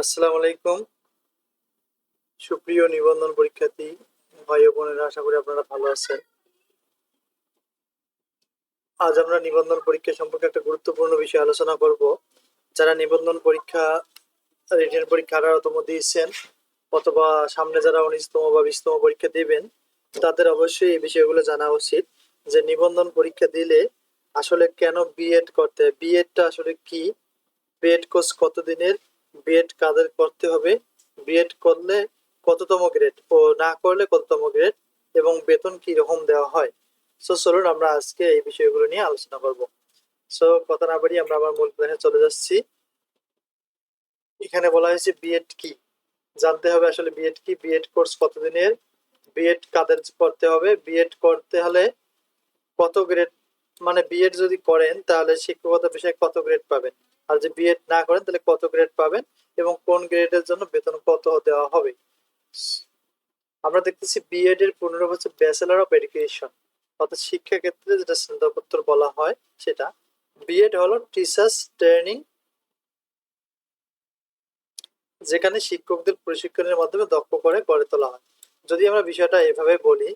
আসসালামু আলাইকুম। সুপ্রিয় নিবন্ধন পরীক্ষার্থী, ভাই বোনেরা, আশা করি আপনারা ভালো আছেন। আজ আমরা নিবন্ধন পরীক্ষা সম্পর্কে একটা গুরুত্বপূর্ণ বিষয় আলোচনা করব। যারা নিবন্ধন পরীক্ষা, রিটেন পরীক্ষা আঠারোতম দিয়েছেন, অথবা সামনে যারা উনিশতম বা বিশতম পরীক্ষা দিবেন, তাদের অবশ্যই এই বিষয়গুলো জানা উচিত যে নিবন্ধন পরীক্ষা দিলে আসলে কেন বিএড করতে বিএডটা আসলে কি? বিএড কোর্স কতদিনের? বিএড কাদের করতে হবে? বিএড করলে কততম গ্রেড ও না করলে কততম গ্রেড এবং বেতন কি রকম দেওয়া হয়? সো চলুন আমরা আজকে এই বিষয়গুলো নিয়ে আলোচনা করব। সো কথা না বাড়ি আমরা আমার মূল প্ল্যানে চলে যাচ্ছি। এখানে বলা হয়েছে বিএড কি? জানতে হবে আসলে বিএড কি? বিএড কোর্স কতদিনের? বিএড কাদের করতে হবে? বিএড করতে হলে কত গ্রেড মানে বিএড যদি করেন, তাহলে শিক্ষকতা বিষয়ে কত গ্রেড পাবেন? আর যদি বিএড না করেন, তাহলে কত গ্রেড পাবেন এবং কোন গ্রেডের জন্য বেতন কত দেওয়া হবে? আমরা দেখতেছি বিএড এর পুনরূপ হচ্ছে ব্যাচেলর অফ এডুকেশন অর্থাৎ শিক্ষা ক্ষেত্রে যেটা স্নাতকোত্তর বলা হয় সেটা। বিএড হলো টিচার্স ট্রেনিং যেখানে শিক্ষকদের প্রশিক্ষণের মাধ্যমে দক্ষ করে গড়ে তোলা হয়। যদি আমরা বিষয়টা এভাবে বলি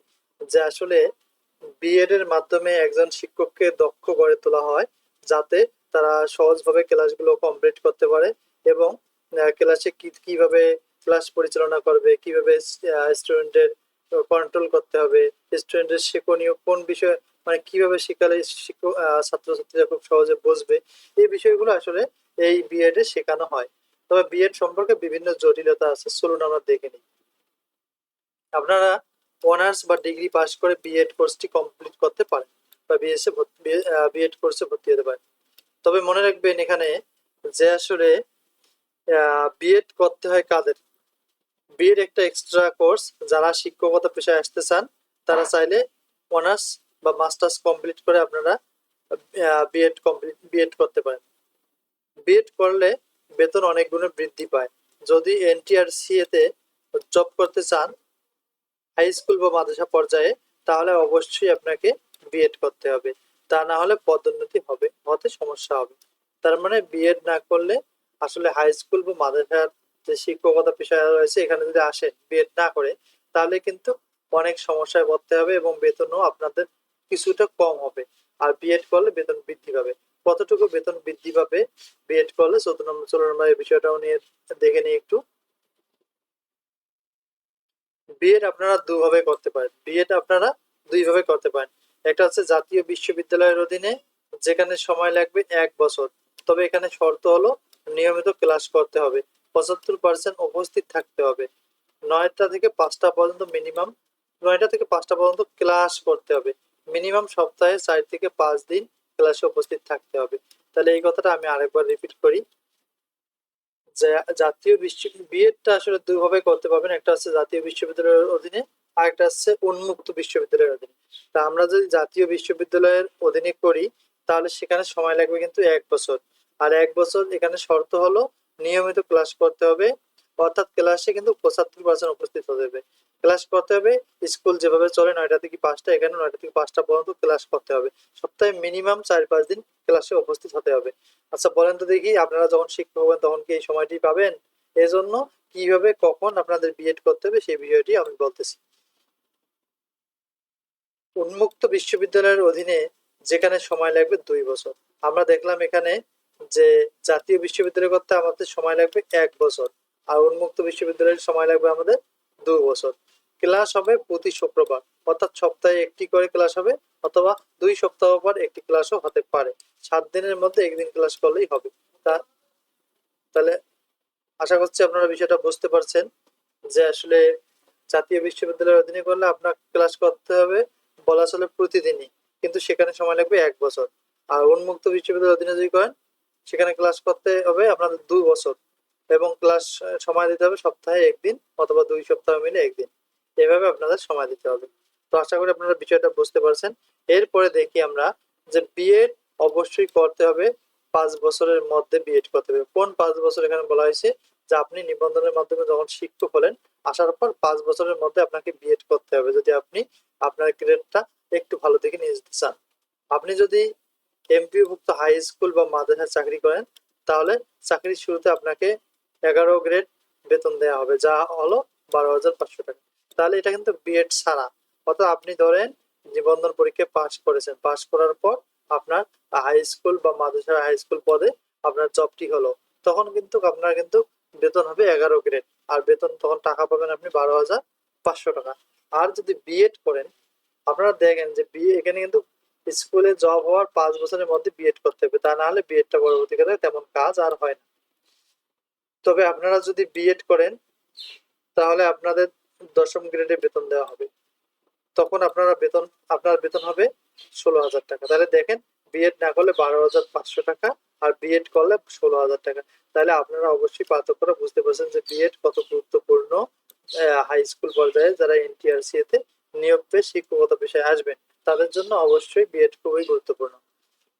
যে আসলে বিএড এর মাধ্যমে একজন শিক্ষককে দক্ষ গড়ে তোলা হয়, যাতে তারা সহজভাবে ক্লাসগুলো কমপ্লিট করতে পারে এবং ক্লাসে কি, কীভাবে ক্লাস পরিচালনা করবে, কীভাবে স্টুডেন্টের কন্ট্রোল করতে হবে স্টুডেন্টের শিক্ষণীয় কোন বিষয় মানে কীভাবে শিখালে ছাত্রছাত্রীরা খুব সহজে বুঝবে, এই বিষয়গুলো আসলে এই বিএড এ শেখানো হয়। তবে বিএড সম্পর্কে বিভিন্ন জটিলতা আছে, চলুন আমরা দেখে নিই। আপনারা অনার্স বা ডিগ্রি পাস করে বিএড কোর্সটি কমপ্লিট করতে পারেন বা বিএসএ বিএড কোর্সে ভর্তি হতে পারেন। তবে মনে রাখবেন এখানে যে আসলে বিএড করতে হয় কাদের? বিএড একটা এক্সট্রা কোর্স যারা শিক্ষকতা পেশায় আসতে চান, তারা চাইলে অনার্স বা মাস্টার্স কমপ্লিট করে আপনারা বিএড কমপ্লিট বিএড করতে পারেন। বিএড করলে বেতন অনেক গুণে বৃদ্ধি পায়। যদি এনটিআরসি এতে জব করতে চান হাই স্কুল বা মাদ্রাসা পর্যায়ে, তাহলে অবশ্যই আপনাকে বিএড করতে হবে। তা না হলে পদোন্নতি হবে হতে সমস্যা হবে। তার মানে বিএড না করলে আসলে হাই স্কুল বা মাদ্রাসার যে শিক্ষকতা পেশায় রয়েছে, এখানে যদি আসেন বিএড না করে, তাহলে কিন্তু অনেক সমস্যায় পড়তে হবে এবং বেতনও আপনাদের কিছুটা কম হবে। আর বিএড করলে বেতন বৃদ্ধি পাবে। কতটুকু বেতন বৃদ্ধি পাবে বিএড করলে? চোদ্দ নম্বর চলো আমরা এই বিষয়টাও নিয়ে দেখে নিই একটু। বিএড আপনারা দুভাবে করতে পারেন। বিএড আপনারা দুইভাবে করতে পারেন। একটা হচ্ছে জাতীয় বিশ্ববিদ্যালয়ের অধীনে, যেখানে সময় লাগবে এক বছর। তবে এখানে শর্ত হলো নিয়মিত ক্লাস করতে হবে, পঁচাত্তর পার্সেন্ট উপস্থিত থাকতে হবে। নয়টা থেকে পাঁচটা পর্যন্ত মিনিমাম নয়টা থেকে পাঁচটা পর্যন্ত ক্লাস করতে হবে। মিনিমাম সপ্তাহে চার থেকে পাঁচ দিন ক্লাসে উপস্থিত থাকতে হবে। তাহলে এই কথাটা আমি আরেকবার রিপিট করি। জাতীয় বিশ্ব বিএডটা আসলে দুইভাবে করতে পারবেন। একটা হচ্ছে জাতীয় বিশ্ববিদ্যালয়ের অধীনে আর একটা হচ্ছে উন্মুক্ত বিশ্ববিদ্যালয়ের অধীনে। তা আমরা যদি জাতীয় বিশ্ববিদ্যালয়ের অধীনে করি, তাহলে সেখানে সময় লাগবে কিন্তু এক বছর। আর এক বছর এখানে শর্ত হলো নিয়মিত ক্লাস করতে হবে, অর্থাৎ ক্লাসে কিন্তু পঁচাত্তর পার্সেন্ট উপস্থিত হতে হবে। ক্লাস করতে হবে, স্কুল যেভাবে চলে, নয়টা থেকে পাঁচটা, এখানে নয়টা থেকে পাঁচটা পর্যন্ত ক্লাস করতে হবে। সপ্তাহে মিনিমাম চার পাঁচ দিন ক্লাসে উপস্থিত হতে হবে। আচ্ছা বলেন তো দেখি, আপনারা যখন শিক্ষক হবেন তখন কি এই সময়টি পাবেন? এজন্য কীভাবে, কখন আপনাদের বিএড করতে হবে, সেই বিষয়টি আমি বলতেছি। উন্মুক্ত বিশ্ববিদ্যালয়ের অধীনে যেখানে সময় লাগবে দুই বছর। আমরা দেখলাম এখানে যে জাতীয় বিশ্ববিদ্যালয় করতে আমাদের সময় লাগবে এক বছর আর উন্মুক্ত বিশ্ববিদ্যালয়ের সময় লাগবে আমাদের দু বছর। ক্লাস হবে প্রতি শুক্রবার, অর্থাৎ সপ্তাহে একটি করে ক্লাস হবে অথবা দুই সপ্তাহ পর একটি ক্লাসও হতে পারে। সাত দিনের মধ্যে একদিন ক্লাস করলেই হবে। তা, তাহলে আশা করছি আপনারা বিষয়টা বুঝতে পারছেন যে আসলে জাতীয় বিশ্ববিদ্যালয়ের অধীনে করলে আপনার ক্লাস করতে হবে বলা চলে প্রতিদিনই, কিন্তু সেখানে সময় লাগবে এক বছর। আর উন্মুক্ত বিশ্ববিদ্যালয়ের অধীনে যদি করেন, সেখানে ক্লাস করতে হবে আপনাদের দুই বছর এবং ক্লাস সময় দিতে হবে সপ্তাহে একদিন অথবা দুই সপ্তাহ মিলে একদিন। এভাবে আপনাদের সময় দিতে হবে। তো আশা করি আপনারা বিষয়টা বুঝতে পারছেন। এরপরে দেখি আমরা যে বিএড অবশ্যই করতে হবে, পাঁচ বছরের মধ্যে বিএড করতে হবে। কোন পাঁচ বছর এখানে বলা হয়েছে? যে আপনি নিবন্ধনের মাধ্যমে যখন শিক্ষক হলেন, আসার পর পাঁচ বছরের মধ্যে আপনাকে বিএড করতে হবে। যদি আপনি আপনার গ্রেডটা একটু ভালো দিকে নিয়ে যেতে চান। আপনি যদি এমপিভুক্ত হাই স্কুল বা মাদ্রাসায় চাকরি করেন, তাহলে চাকরির শুরুতে আপনাকে এগারো গ্রেড বেতন দেওয়া হবে, যা হলো বারো হাজার পাঁচশো টাকা। তাহলে এটা কিন্তু বিএড ছাড়া। অর্থাৎ আপনি ধরেন নিবন্ধন পরীক্ষায় পাস করেছেন। পাস করার পর আপনার হাই স্কুল বা মাদ্রাসা হাই স্কুল পদে আপনার জবটি হলো। তখন কিন্তু আপনার কিন্তু বেতন হবে এগারো গ্রেড আর বেতন তখন টাকা পাবেন আপনি বারো হাজার পাঁচশো টাকা। আর যদি বিএড করেন, আপনারা দেখেন যে বিএ এখানে কিন্তু স্কুলে জব হওয়ার পাঁচ বছরের মধ্যে বিএড করতে হবে। তা না হলে বিএডটা পরবর্তীকালে তেমন কাজ আর হয় না। তবে আপনারা যদি বিএড করেন, তাহলে আপনাদের দশম গ্রেডে বেতন দেওয়া হবে। তখন আপনারা বেতন, আপনার বেতন হবে ষোলো হাজার টাকা। তাহলে দেখেন বিএড না করলে বারো হাজার পাঁচশো টাকা আর বিএড করলে ষোলো হাজার টাকা। তাহলে আপনারা অবশ্যই পার্থক্যটা বুঝতে পারছেন যে বিএড কত গুরুত্বপূর্ণ হাই স্কুল পর্যায়ে যারা এনটিআরসি এতে নিয়োগ পেয়ে শিক্ষকতা পেশায় আসবেন, তাদের জন্য অবশ্যই বিএড খুবই গুরুত্বপূর্ণ।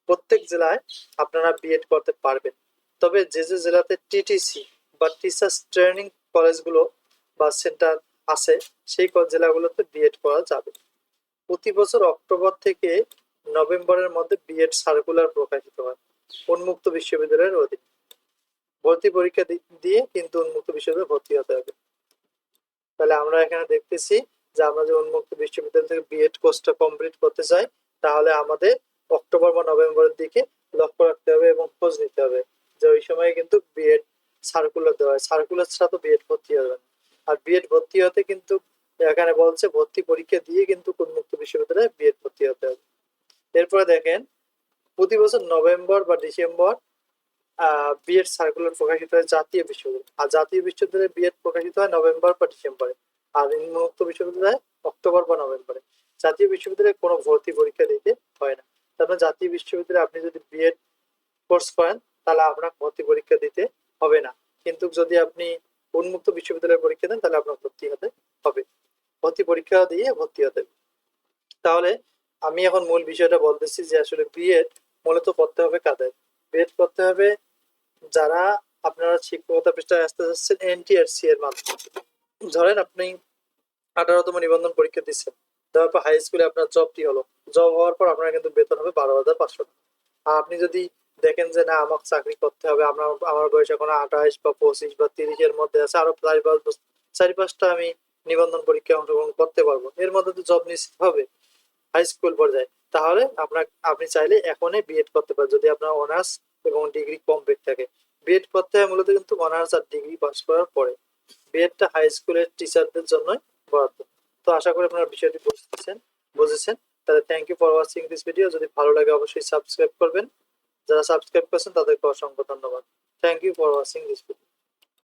প্রত্যেক জেলায় আপনারা বিএড করতে পারবেন। তবে যে যে জেলাতে টিটিসি বা টিচার্স ট্রেনিং কলেজগুলো বা সেন্টার আছে, সেই জেলাগুলোতে বিএড করা যাবে। প্রতি বছর অক্টোবর থেকে নভেম্বরের মধ্যে বিএড সার্কুলার প্রকাশিত হয়। উন্মুক্ত বিশ্ববিদ্যালয়ের অধীনে ভর্তি পরীক্ষা দিয়ে কিন্তু উন্মুক্ত বিশ্ববিদ্যালয়ে ভর্তি হতে হবে। তাহলে আমরা এখানে দেখতেছি যে আমরা যে উন্মুক্ত বিশ্ববিদ্যালয় থেকে বিএড কোর্সটা কমপ্লিট করতে চাই, তাহলে আমাদের অক্টোবর বা নভেম্বরের দিকে লক্ষ্য রাখতে হবে এবং খোঁজ নিতে হবে যে ওই সময় কিন্তু বিএড সার্কুলার দেওয়া হয়। সার্কুলার ছাড়া তো বিএড ভর্তি হবে না। আর বিএড ভর্তি হতে কিন্তু এখানে বলছে ভর্তি পরীক্ষা দিয়ে কিন্তু উন্মুক্ত বিশ্ববিদ্যালয়ে বিএড ভর্তি হতে হবে। এরপরে দেখেন প্রতি বছর নভেম্বর বা ডিসেম্বর বিএড সার্কুলার প্রকাশিত হয় জাতীয় বিশ্ববিদ্যালয়। আর জাতীয় বিশ্ববিদ্যালয়ে বিএড প্রকাশিত হয় নভেম্বর বা ডিসেম্বরে। আর উন্মুক্ত বিশ্ববিদ্যালয়ে অক্টোবর বা নভেম্বরে। জাতীয় বিশ্ববিদ্যালয়ে কোনো ভর্তি পরীক্ষা দিতে হয় না। তারপরে জাতীয় বিশ্ববিদ্যালয়ে আপনি যদি বিএড কোর্স করেন, তাহলে আপনার ভর্তি পরীক্ষা দিতে হবে না। কিন্তু যদি আপনি উন্মুক্ত বিশ্ববিদ্যালয়ের পরীক্ষা দেন, তাহলে আপনার ভর্তি হতে হবে। ভর্তি পরীক্ষা দিয়ে ভর্তি হতে তাহলে আমি এখন মূল বিষয়টা বলতেছি যে আসলে বিএড মূলত করতে হবে কাদের? বিএড করতে হবে যারা আপনারা শিক্ষকতা পৃষ্ঠায় আসতে যাচ্ছেন এনটিআরসি এর মাধ্যমে। ধরেন আপনি আঠারোতম নিবন্ধন পরীক্ষা দিচ্ছেন। দেওয়ার পর হাই স্কুলে আপনার জবটি হলো? জব হওয়ার পর আপনার কিন্তু বেতন হবে বারো হাজার পাঁচশো টাকা। আর আপনি যদি দেখেন যে না, আমাকে চাকরি করতে হবে আমার আমার বয়স এখন আঠাশ বা পঁচিশ বা তিরিশের মধ্যে আছে, আরও চারি পাঁচ চারি পাঁচটা আমি নিবন্ধন পরীক্ষায় অংশগ্রহণ করতে পারব। এর মধ্যে তো জব নিশ্চিত হবে। হাই স্কুল পর্যায়ে, তাহলে আপনার, আপনি চাইলে এখনই বিএড করতে পারেন, যদি আপনার অনার্স এবং ডিগ্রি কমপ্লিট থাকে। বিএড করতে হয় মূলত কিন্তু অনার্স আর ডিগ্রি পাস করার পরে। বিএডটা হাই স্কুলের টিচারদের জন্যই বরাদ্দ। তো আশা করি আপনারা বিষয়টি বুঝতেছেন, বুঝেছেন। তাহলে thank you for watching this video যদি ভালো লাগে অবশ্যই সাবস্ক্রাইব করবেন। যারা সাবস্ক্রাইব করেছেন তাদেরকে অসংখ্য ধন্যবাদ। Thank you for watching this video